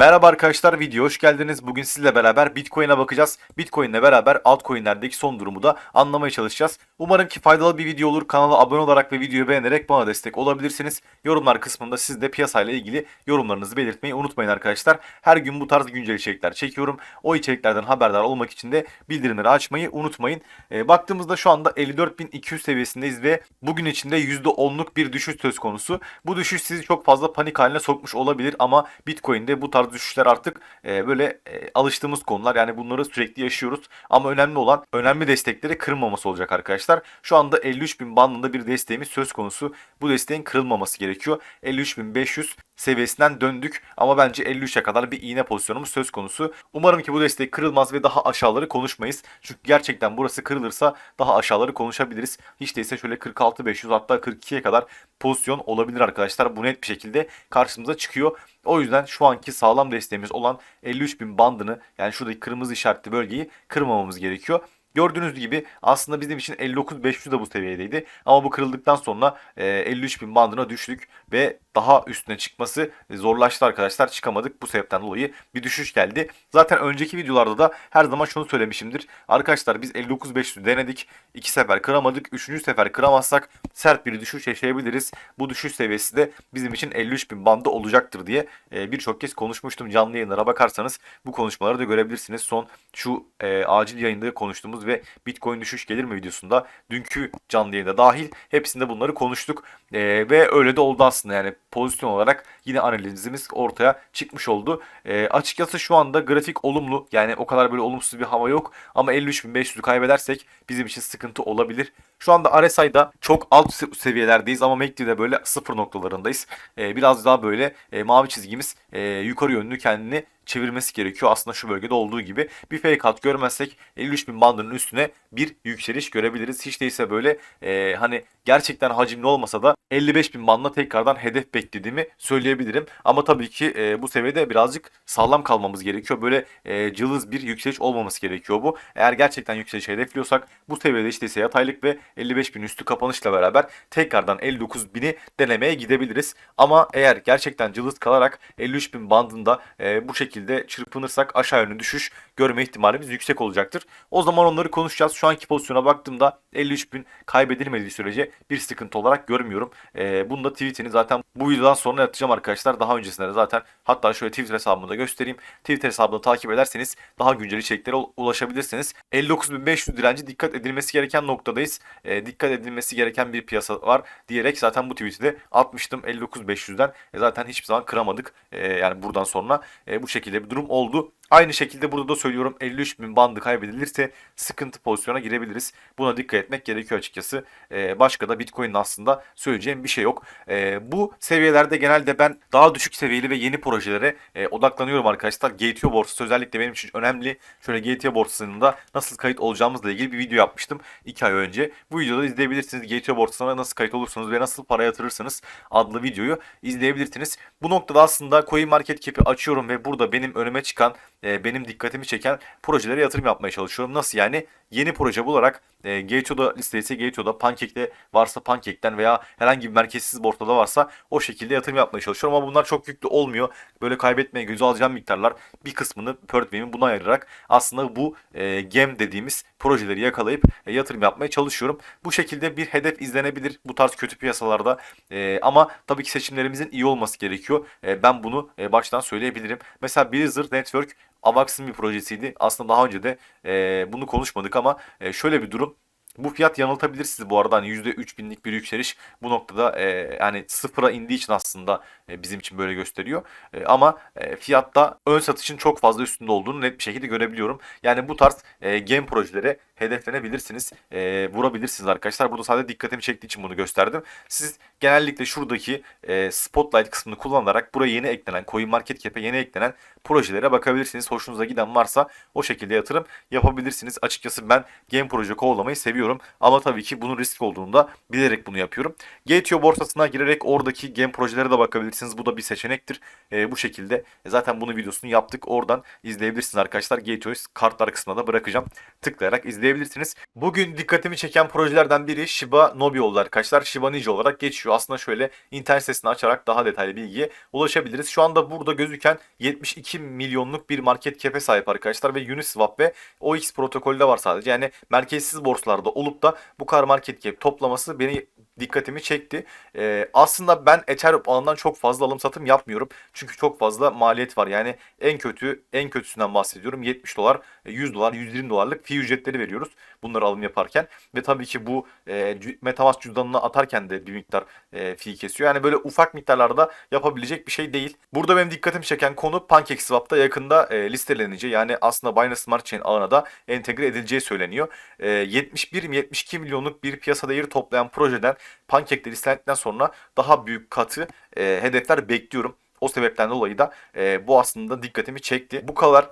Merhaba arkadaşlar video hoş geldiniz. Bugün sizle beraber Bitcoin'e bakacağız. Bitcoin'le beraber altcoin'lerdeki son durumu da anlamaya çalışacağız. Umarım ki faydalı bir video olur. Kanala abone olarak ve videoyu beğenerek bana destek olabilirsiniz. Yorumlar kısmında siz de piyasayla ilgili yorumlarınızı belirtmeyi unutmayın arkadaşlar. Her gün bu tarz güncel içerikler çekiyorum. O içeriklerden haberdar olmak için de bildirimleri açmayı unutmayın. E, baktığımızda şu anda 54.200 seviyesindeyiz ve bugün içinde %10'luk bir düşüş söz konusu. Bu düşüş sizi çok fazla panik haline sokmuş olabilir ama Bitcoin'de bu tarz düşüşler artık e, böyle e, alıştığımız konular. Yani bunları sürekli yaşıyoruz. Ama önemli olan önemli destekleri kırılmaması olacak arkadaşlar. Şu anda 53.000 bandında bir desteğimiz söz konusu. Bu desteğin kırılmaması gerekiyor. 53.500 seviyesinden döndük ama bence 53'e kadar bir iğne pozisyonumuz söz konusu. Umarım ki bu destek kırılmaz ve daha aşağıları konuşmayız. Çünkü gerçekten burası kırılırsa daha aşağıları konuşabiliriz. Hiç değilse şöyle 46.500 hatta 42'ye kadar pozisyon olabilir arkadaşlar. Bu net bir şekilde karşımıza çıkıyor. O yüzden şu anki sağlam desteğimiz olan 53.000 bandını yani şuradaki kırmızı işaretli bölgeyi kırmamamız gerekiyor. Gördüğünüz gibi aslında bizim için 59.500 de bu seviyedeydi. Ama bu kırıldıktan sonra e, 53.000 bandına düştük ve daha üstüne çıkması zorlaştı arkadaşlar. Çıkamadık. Bu sebepten dolayı bir düşüş geldi. Zaten önceki videolarda da her zaman şunu söylemişimdir. Arkadaşlar biz 59.500 denedik. iki sefer kıramadık. Üçüncü sefer kıramazsak sert bir düşüş yaşayabiliriz. Bu düşüş seviyesi de bizim için 53.000 bandı olacaktır diye e, birçok kez konuşmuştum. Canlı yayınlara bakarsanız bu konuşmaları da görebilirsiniz. Son şu e, acil yayında konuştuğumuz ve Bitcoin düşüş gelir mi videosunda dünkü canlı yayında dahil hepsinde bunları konuştuk. E, ve öyle de oldu aslında yani pozisyon olarak yine analizimiz ortaya çıkmış oldu. E, açıkçası şu anda grafik olumlu yani o kadar böyle olumsuz bir hava yok ama 53.500'ü kaybedersek bizim için sıkıntı olabilir. Şu anda RSI'da çok alt se- seviyelerdeyiz ama MACD'de böyle sıfır noktalarındayız. E, biraz daha böyle e, mavi çizgimiz e, yukarı yönlü kendini çevirmesi gerekiyor. Aslında şu bölgede olduğu gibi bir fake out görmezsek 53.000 bandının üstüne bir yükseliş görebiliriz. Hiç değilse böyle e, hani gerçekten hacimli olmasa da 55.000 bandına tekrardan hedef beklediğimi söyleyebilirim. Ama tabii ki e, bu seviyede birazcık sağlam kalmamız gerekiyor. Böyle e, cılız bir yükseliş olmaması gerekiyor bu. Eğer gerçekten yükseliş hedefliyorsak bu seviyede işte ise yataylık ve 55.000 üstü kapanışla beraber tekrardan 59.000'i denemeye gidebiliriz. Ama eğer gerçekten cılız kalarak 53.000 bandında e, bu şekilde çırpınırsak aşağı yönlü düşüş görme ihtimalimiz yüksek olacaktır. O zaman onları konuşacağız. Şu anki pozisyona baktığımda 53.000 kaybedilmediği sürece bir sıkıntı olarak görmüyorum. E, bunu da tweetini zaten bu videodan sonra atacağım arkadaşlar. Daha öncesinde de zaten hatta şöyle Twitter hesabımı da göstereyim. Twitter hesabını takip ederseniz daha güncel içeriklere ul- ulaşabilirsiniz. 59.500 direnci dikkat edilmesi gereken noktadayız. E, dikkat edilmesi gereken bir piyasa var diyerek zaten bu tweet'i de atmıştım 59.500'den. E, zaten hiçbir zaman kıramadık. E, yani buradan sonra e, bu şekilde bir durum oldu. Aynı şekilde burada da söylüyorum 53.000 bandı kaybedilirse sıkıntı pozisyona girebiliriz. Buna dikkat etmek gerekiyor açıkçası. Ee, başka da Bitcoin'in aslında söyleyeceğim bir şey yok. Ee, bu seviyelerde genelde ben daha düşük seviyeli ve yeni projelere e, odaklanıyorum arkadaşlar. GTO borsası özellikle benim için önemli. Şöyle GTO borsasının da nasıl kayıt olacağımızla ilgili bir video yapmıştım 2 ay önce. Bu videoda izleyebilirsiniz. GTO borsasına nasıl kayıt olursunuz ve nasıl para yatırırsınız adlı videoyu izleyebilirsiniz. Bu noktada aslında CoinMarketCap'i açıyorum ve burada benim önüme çıkan e, benim dikkatimi çeken projelere yatırım yapmaya çalışıyorum. Nasıl yani? Yeni proje bularak e, Gateo'da listeyse Gateo'da, Pancake'de varsa Pancake'den veya herhangi bir merkezsiz borsada varsa o şekilde yatırım yapmaya çalışıyorum. Ama bunlar çok yüklü olmuyor. Böyle kaybetmeye göze alacağım miktarlar bir kısmını Pörtway'in buna ayırarak aslında bu e, gem dediğimiz projeleri yakalayıp e, yatırım yapmaya çalışıyorum. Bu şekilde bir hedef izlenebilir bu tarz kötü piyasalarda. E, ama tabii ki seçimlerimizin iyi olması gerekiyor. E, ben bunu e, baştan söyleyebilirim. Mesela Blizzard Network Avax'ın bir projesiydi. Aslında daha önce de e, bunu konuşmadık ama e, şöyle bir durum. Bu fiyat yanıltabilir sizi bu arada hani %3000'lik bir yükseliş bu noktada e, yani sıfıra indiği için aslında e, bizim için böyle gösteriyor. E, ama e, fiyatta ön satışın çok fazla üstünde olduğunu net bir şekilde görebiliyorum. Yani bu tarz e, game projelere hedeflenebilirsiniz. E, vurabilirsiniz arkadaşlar. Burada sadece dikkatimi çektiği için bunu gösterdim. Siz genellikle şuradaki e, spotlight kısmını kullanarak buraya yeni eklenen CoinMarketCap'e yeni eklenen projelere bakabilirsiniz. Hoşunuza giden varsa o şekilde yatırım yapabilirsiniz. Açıkçası ben game proje kovalamayı seviyorum. Seviyorum. Ama tabii ki bunun risk olduğunu da bilerek bunu yapıyorum. Gateo borsasına girerek oradaki game projelere de bakabilirsiniz. Bu da bir seçenektir. E, bu şekilde E, zaten bunun videosunu yaptık. Oradan izleyebilirsiniz arkadaşlar. Gateo'yu kartlar kısmına da bırakacağım. Tıklayarak izleyebilirsiniz. Bugün dikkatimi çeken projelerden biri Shiba Nobi oldu arkadaşlar. Shiba Ninja olarak geçiyor. Aslında şöyle internet sitesini açarak daha detaylı bilgiye ulaşabiliriz. Şu anda burada gözüken 72 milyonluk bir market cap'e sahip arkadaşlar ve Uniswap ve OX protokolde var sadece. Yani merkezsiz borsalarda olup da bu kadar market cap toplaması beni dikkatimi çekti. Ee, aslında ben Ethereum alandan çok fazla alım satım yapmıyorum. Çünkü çok fazla maliyet var. Yani en kötü en kötüsünden bahsediyorum. 70 dolar, 100 dolar, 120 dolarlık fee ücretleri veriyoruz. Bunları alım yaparken ve tabii ki bu e, MetaMask cüzdanına atarken de bir miktar e, fee kesiyor. Yani böyle ufak miktarlarda yapabilecek bir şey değil. Burada benim dikkatimi çeken konu PancakeSwap'ta yakında e, listeleneceği yani aslında Binance Smart Chain ağına da entegre edileceği söyleniyor. E, 71-72 milyonluk bir piyasa değeri toplayan projeden Pancake'de listelendikten sonra daha büyük katı e, hedefler bekliyorum. O sebepten dolayı da e, bu aslında dikkatimi çekti. Bu kadar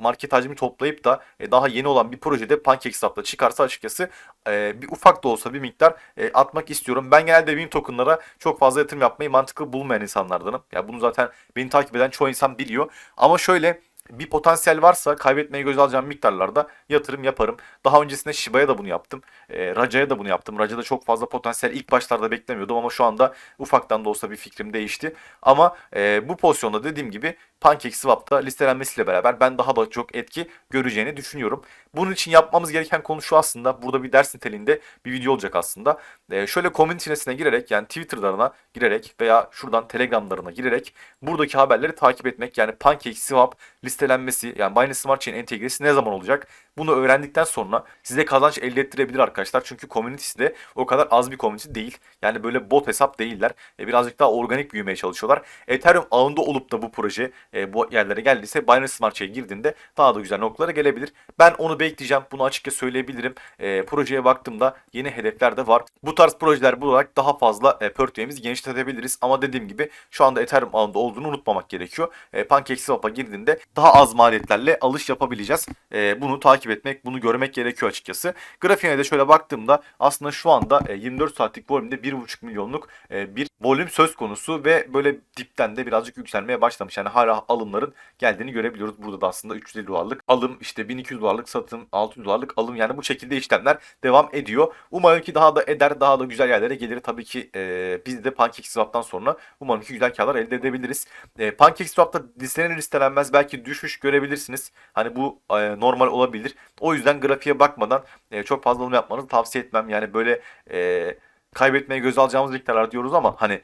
market hacmi toplayıp da e, daha yeni olan bir projede PancakeSwap'ta çıkarsa açıkçası e, bir ufak da olsa bir miktar e, atmak istiyorum. Ben genelde benim tokenlara çok fazla yatırım yapmayı mantıklı bulmayan insanlardanım. Ya bunu zaten beni takip eden çoğu insan biliyor. Ama şöyle bir potansiyel varsa kaybetmeye göz alacağım miktarlarda yatırım yaparım. Daha öncesinde Shiba'ya da bunu yaptım. E, Raja'ya da bunu yaptım. Raja'da çok fazla potansiyel ilk başlarda beklemiyordum ama şu anda ufaktan da olsa bir fikrim değişti. Ama e, bu pozisyonda dediğim gibi PancakeSwap'ta listelenmesiyle beraber ben daha da çok etki göreceğini düşünüyorum. Bunun için yapmamız gereken konu şu aslında. Burada bir ders niteliğinde bir video olacak aslında. E, şöyle community sitesine girerek yani Twitter'larına girerek veya şuradan Telegram'larına girerek buradaki haberleri takip etmek. Yani PancakeSwap listelenmesi yani Binance Smart Chain entegresi ne zaman olacak? Bunu öğrendikten sonra size kazanç elde ettirebilir arkadaşlar. Çünkü community'si de o kadar az bir community değil. Yani böyle bot hesap değiller. E, birazcık daha organik büyümeye çalışıyorlar. Ethereum ağında olup da bu proje e, bu yerlere geldiyse Binance Smart Chain'e girdiğinde daha da güzel noktalara gelebilir. Ben onu bekleyeceğim. Bunu açıkça söyleyebilirim. E, projeye baktığımda yeni hedefler de var. Bu tarz projeler bularak daha fazla e, portföyümüzü genişletebiliriz. Ama dediğim gibi şu anda Ethereum ağında olduğunu unutmamak gerekiyor. E, PancakeSwap'a girdiğinde daha az maliyetlerle alış yapabileceğiz. E, bunu takip etmek, bunu görmek gerekiyor açıkçası. Grafiğine de şöyle baktığımda aslında şu anda e, 24 saatlik volümde 1,5 milyonluk e, bir volüm söz konusu ve böyle dipten de birazcık yükselmeye başlamış. Yani hala alımların geldiğini görebiliyoruz. Burada da aslında 350 dolarlık alım, işte 1200 dolarlık satım, 600 dolarlık alım yani bu şekilde işlemler devam ediyor. Umarım ki daha da eder, daha da güzel yerlere gelir. Tabii ki e, biz de PancakeSwap'tan sonra umarım ki güzel karlar elde edebiliriz. E, PancakeSwap'ta listelenir listelenmez belki düşüş görebilirsiniz. Hani bu e, normal olabilir. O yüzden grafiğe bakmadan e, çok fazla alım yapmanızı tavsiye etmem. Yani böyle e, kaybetmeye göz alacağımız miktarlar diyoruz ama hani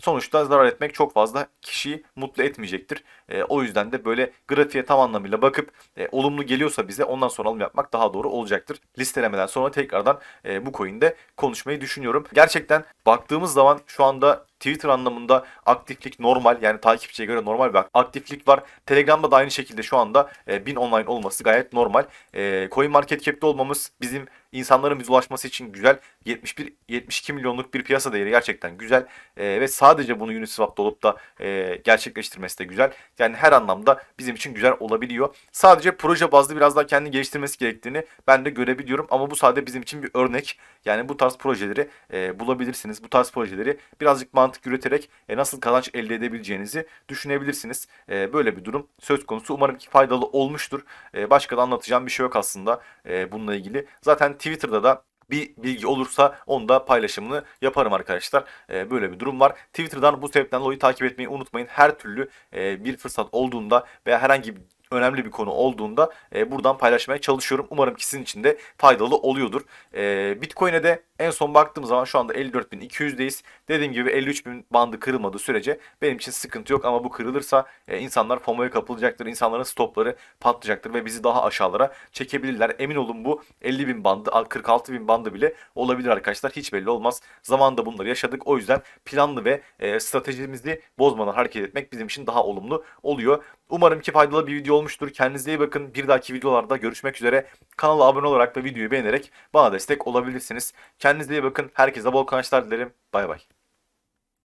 sonuçta zarar etmek çok fazla kişiyi mutlu etmeyecektir. E, o yüzden de böyle grafiğe tam anlamıyla bakıp e, olumlu geliyorsa bize ondan sonra alım yapmak daha doğru olacaktır. Listelemeden sonra tekrardan e, bu coin'de konuşmayı düşünüyorum. Gerçekten baktığımız zaman şu anda Twitter anlamında aktiflik normal yani takipçiye göre normal bir aktiflik var. Telegram'da da aynı şekilde şu anda e, 1000 online olması gayet normal. E, CoinMarketCap'te olmamız bizim insanların bize ulaşması için güzel. 71 72 milyonluk bir piyasa değeri gerçekten güzel. E, ve sadece bunu Uniswap'ta olup da e, gerçekleştirmesi de güzel. Yani her anlamda bizim için güzel olabiliyor. Sadece proje bazlı biraz daha kendini geliştirmesi gerektiğini ben de görebiliyorum. Ama bu sadece bizim için bir örnek. Yani bu tarz projeleri e, bulabilirsiniz. Bu tarz projeleri birazcık mantık üreterek e, nasıl kazanç elde edebileceğinizi düşünebilirsiniz. E, böyle bir durum söz konusu. Umarım ki faydalı olmuştur. E, başka da anlatacağım bir şey yok aslında e, bununla ilgili. Zaten Twitter'da da bir bilgi olursa onu da paylaşımını yaparım arkadaşlar. E, böyle bir durum var. Twitter'dan bu sebepten dolayı takip etmeyi unutmayın. Her türlü e, bir fırsat olduğunda veya herhangi bir önemli bir konu olduğunda e, buradan paylaşmaya çalışıyorum. Umarım ki sizin için de faydalı oluyordur. E, Bitcoin'e de en son baktığım zaman şu anda 54.200'deyiz. Dediğim gibi 53.000 bandı kırılmadığı sürece benim için sıkıntı yok ama bu kırılırsa e, insanlar FOMO'ya kapılacaktır. İnsanların stopları patlayacaktır ve bizi daha aşağılara çekebilirler. Emin olun bu 50.000 bandı, 46.000 bandı bile olabilir arkadaşlar. Hiç belli olmaz. Zamanında bunları yaşadık. O yüzden planlı ve e, stratejimizi bozmadan hareket etmek bizim için daha olumlu oluyor. Umarım ki faydalı bir video olmuştur. Kendinize iyi bakın. Bir dahaki videolarda görüşmek üzere. Kanala abone olarak ve videoyu beğenerek bana destek olabilirsiniz. Kendinize iyi bakın. Herkese bol kazançlar dilerim. Bay bay.